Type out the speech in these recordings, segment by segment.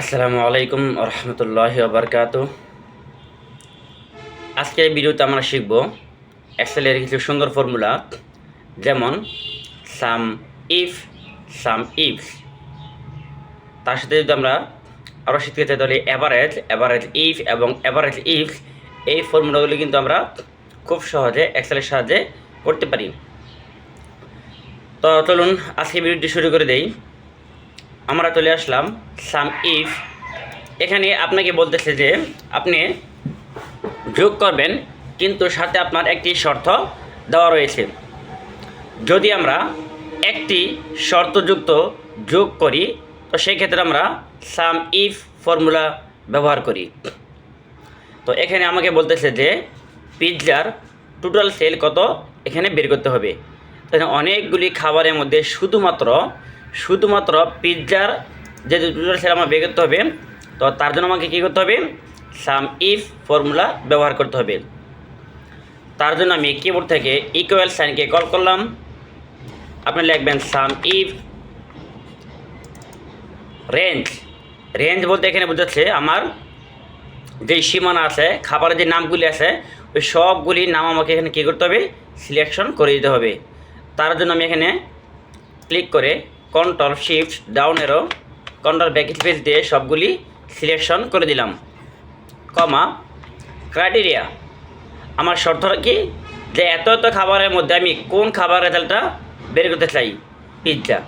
আসসালামু আলাইকুম রহমতুল্লাহ বারকাত আজকে এই ভিডিওতে আমরা শিখব এক্সেলের কিছু সুন্দর ফর্মুলা, যেমন সাম ইফ, সাম ইফস। তার সাথে যদি আমরা আরও শিখতে চাই, তাহলে অ্যাভারেজ অ্যাভারেজ ইফ এবং অ্যাভারেজ ইফস, এই ফর্মুলাগুলি কিন্তু আমরা খুব সহজে এক্সেলের সাহায্যে করতে পারি। তো চলুন আজকে ভিডিওটি শুরু করে দেই। আমরা চলে আসলাম সাম ইফ। এখানে আপনাকে বলতেছে যে আপনি যোগ করবেন, কিন্তু সাথে আপনার একটি শর্ত দেওয়া রয়েছে। যদি আমরা একটি শর্তযুক্ত যোগ করি, তো সেই ক্ষেত্রে আমরা সাম ইফ ফর্মুলা ব্যবহার করি। তো এখানে আমাকে বলতেছে যে পিৎজার টোটাল সেল কত? এখানে বের করতে হবে। এখানে অনেকগুলি খাবারের মধ্যে শুধুমাত্র শুধুমাত্র পিৎজার যে টোটাল সেল আমার বের করতে হবে। তো তার জন্য আমাকে কী করতে হবে? সাম ইফ ফর্মুলা ব্যবহার করতে হবে। তার জন্য আমি কিবোর্ড থেকে ইকুয়াল সাইনকে কল করলাম। আপনি লিখবেন সাম ইফ রেঞ্জ। রেঞ্জ বলতে এখানে বোঝাচ্ছে আমার যে সীমানা আছে, খাবারের যে নামগুলি আছে, ওই সবগুলি নাম আমাকে এখানে কী করতে হবে? সিলেকশন করে দিতে হবে। তার জন্য আমি এখানে ক্লিক করে control shift down arrow control backspace দিয়ে সবগুলি সিলেকশন করে দিলাম। কমা ক্রাইটেরিয়া আমার শর্তটা কি? যে এত এত খাবারের মধ্যে আমি কোন খাবার রেজাল্টটা বের করতে চাই? পিৎজা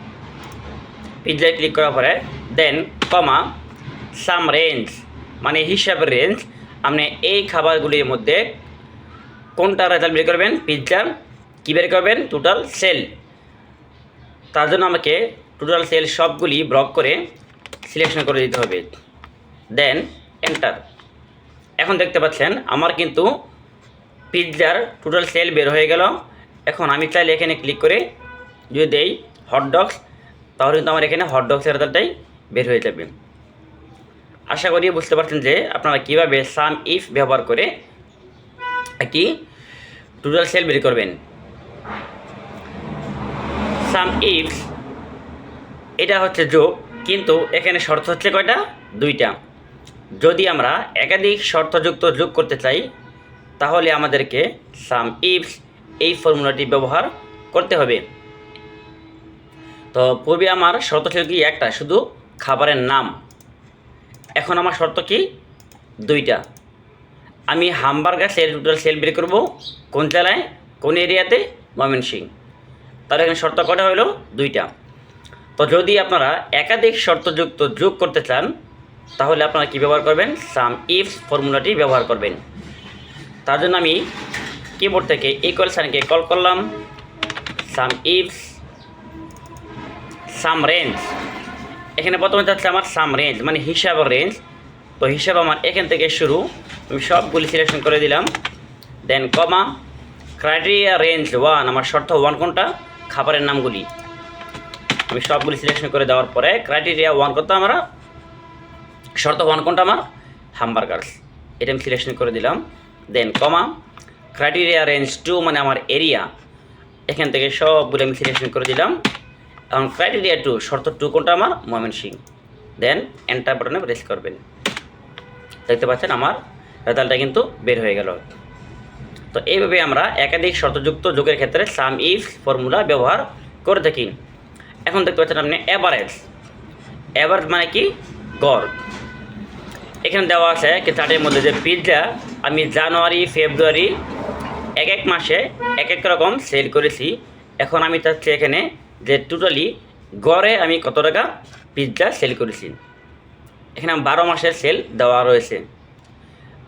পিৎজায় ক্লিক করার পরে দেন কমা সাম রেঞ্জ মানে হিসাবের রেঞ্জ আপনি এই খাবারগুলির মধ্যে কোনটা রেজাল্ট বের করবেন? পিৎজা কী বের করবেন? টোটাল সেল তার জন্য আমাকে টোটাল সেল সবগুলি ব্লক করে সিলেকশন করে দিতে হবে। দেন এন্টার এখন দেখতে পাচ্ছেন, আমার কিন্তু পিৎজার টোটাল সেল বের হয়ে গেল। এখন আমি চাইলে এখানে ক্লিক করে যদি দেই হটডগস তাহলে কিন্তু আমার এখানে হটডগসের রেজাল্টটাই বের হয়ে যাবে। আশা করি বুঝতে পারছেন যে আপনারা কীভাবে সাম ইফ ব্যবহার করে একটি টোটাল সেল বের করবেন। সাম ইফস এটা হচ্ছে যোগ, কিন্তু এখানে শর্ত হচ্ছে কয়টা? দুইটা। যদি আমরা একাধিক শর্তযুক্ত যোগ করতে চাই, তাহলে আমাদেরকে সাম ইফস এই ফর্মুলাটি ব্যবহার করতে হবে। তো পূর্বে আমার শর্ত ছিল কি একটা, শুধু খাবারের নাম। এখন আমার শর্ত কি? দুইটা। আমি হামবার্গার সেল টোটাল সেল বের করব কোন জেলায়? কোন এরিয়াতে? ময়মনসিং তাহলে এখানে শর্ত কটা হলো দুইটা। তো যদি আপনারা একাধিক শর্তযুক্ত যোগ করতে চান, তাহলে আপনারা কী ব্যবহার করবেন? সাম ইফস ফর্মুলাটি ব্যবহার করবেন। তার জন্য আমি কিবোর্ড থেকে ইকুয়াল সাইনকে কল করলাম। Sum ifs, sum range. এখানে প্রথমে যাচ্ছে আমার সাম রেঞ্জ মানে হিসাব রেঞ্জ। তো হিসাব আমার এখান থেকে শুরু। আমি সবগুলি সিলেকশন করে দিলাম। Then comma criteria range one আমার শর্ত ওয়ান কোনটা? খাবারের নামগুলি। আমি সবগুলি সিলেকশন করে দেওয়ার পরে ক্রাইটেরিয়া ওয়ান করতে আমরা। শর্ত ওয়ান কোনটা আমার? হামবার্গার্স এটা আমি সিলেকশন করে দিলাম। Then comma criteria range two মানে আমার এরিয়া এখান থেকে সবগুলো আমি সিলেকশন করে দিলাম। এবং ক্রাইটেরিয়া টু শর্ত টু কোনটা আমার? ময়মন সিং দেন এন্টার বাটনে প্রেস করবেন। দেখতে পাচ্ছেন আমার রেজাল্টটা কিন্তু বের হয়ে গেল। তো এইভাবে আমরা একাধিক শর্তযুক্ত যোগের ক্ষেত্রে সাম ইফ ফর্মুলা ব্যবহার করে থাকি। এখন দেখতে পাচ্ছেন আপনি অ্যাভারেজ অ্যাভারেজ মানে কি? গড়। এখানে দেওয়া আছে কি চার্টের মধ্যে যে পিৎজা আমি জানুয়ারি, ফেব্রুয়ারি এক এক মাসে এক এক রকম সেল করেছি। এখন আমি চাচ্ছি এখানে যে টোটালি গড়ে আমি কত টাকা পিৎজা সেল করেছি। এখানে বারো মাসের সেল দেওয়া রয়েছে।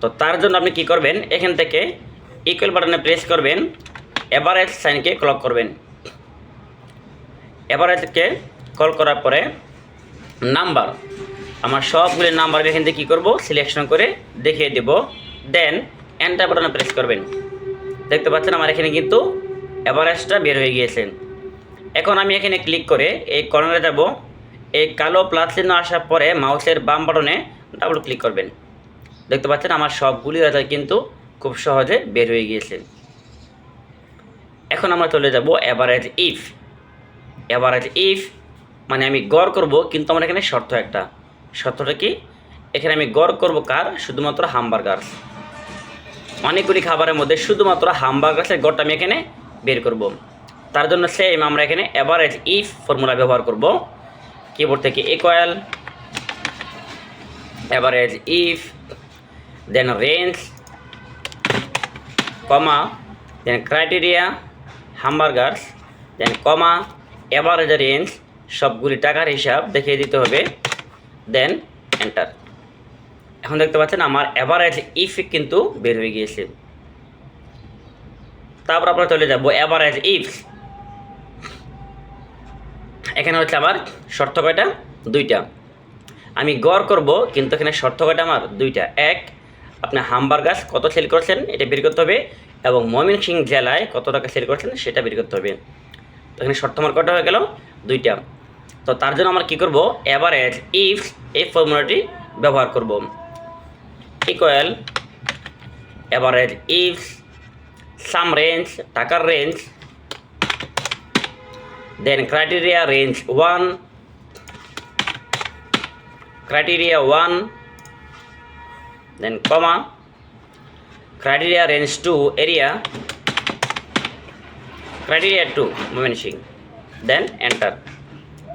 তো তার জন্য আপনি কি করবেন? এখান থেকে ইকুয়াল বাটনে প্রেস করবেন এভারেজ সাইনকে ক্লক করবেন। এভারেজকে কল করার পরে নাম্বার আমার সবগুলি নাম্বার এখান থেকে কী করব? সিলেকশন করে দেখিয়ে দেব। দেন এন্টার বাটনে প্রেস করবেন। দেখতে পাচ্ছেন আমার এখানে কিন্তু এভারেজটা বের হয়ে গিয়েছে। এখন আমি এখানে ক্লিক করে এই কর্নারে যাব। এই কালো প্লাস চিহ্ন আসার পরে মাউসের বাম বাটনে ডাবল ক্লিক করবেন। দেখতে পাচ্ছেন আমার সবগুলি রেজাল্ট কিন্তু খুব সহজে বের হয়ে গিয়েছে। এখন আমরা চলে যাব অ্যাভারেজ ইফ অ্যাভারেজ ইফ মানে আমি গড় করব, কিন্তু আমার এখানে শর্ত একটা। শর্তটা কি? এখানে আমি গড় করব কার? শুধুমাত্র হামবার্গার অনেকগুলি খাবারের মধ্যে শুধুমাত্র হামবার্গার্সের গড়টা আমি এখানে বের করব। তার জন্য সেম আমরা এখানে অ্যাভারেজ ইফ ফর্মুলা ব্যবহার করব। কিবোর্ড থেকে equal average if then range comma then criteria hamburgers then comma average range সবগুলি টাকার হিসাব দেখিয়ে দিতে হবে দেন এন্টার এখন দেখতে পাচ্ছেন আমার অ্যাভারেজ ইফ কিন্তু বের হয়ে গিয়েছে। তারপর আমরা চলে যাব অ্যাভারেজ ইফ এখানে হচ্ছে আমার শর্ত কয়টা? দুইটা। আমি গড় করব, কিন্তু এখানে শর্ত কয়টা আমার? দুইটা। এক আপনি হামবার্গাস কত সেল করছেন এটা বের করতে হবে এবং ময়মনসিংহ জেলায় কত টাকা সেল করছেন সেটা বের করতে হবে। তো এখানে শর্ত আমার কটা হয়ে গেল? দুইটা। তো তার জন্য আমরা কী করব? অ্যাভারেজ ইফ এই ফর্মুলাটি ব্যবহার করব। Equal average if sum range টাকার range then criteria range one criteria 1 then comma, criteria range 2 area, criteria 2 Mymensingh then enter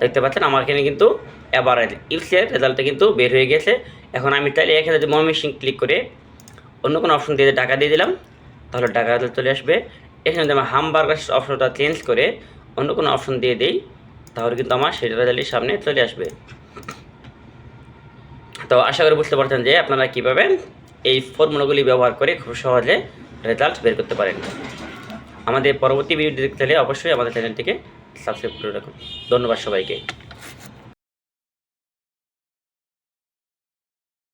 দেখতে পাচ্ছেন, আমার এখানে কিন্তু অ্যাভারেজ ইফসের রেজাল্টটা কিন্তু বের হয়ে গেছে। এখন আমি চাইলে এখানে যদি ময়মনসিং ক্লিক করে অন্য কোনো অপশন দিয়ে টাকা দিয়ে দিলাম, তাহলে টাকা চলে আসবে। এখানে যদি আমার হামবার্গার অপশনটা চেঞ্জ করে অন্য কোনো অপশন দিয়ে দিই, তাহলে কিন্তু আমার সেটা রেজাল্টের সামনে চলে আসবে। তো আশা করি বুঝতে পারছেন যে আপনারা কীভাবে এই ফর্মুলাগুলি ব্যবহার করে খুব সহজে রেজাল্ট বের করতে পারেন। আমাদের পরবর্তী ভিডিও দেখতে হলে অবশ্যই আমাদের চ্যানেলটিকে সাবস্ক্রাইব করে রাখুন। ধন্যবাদ সবাইকে।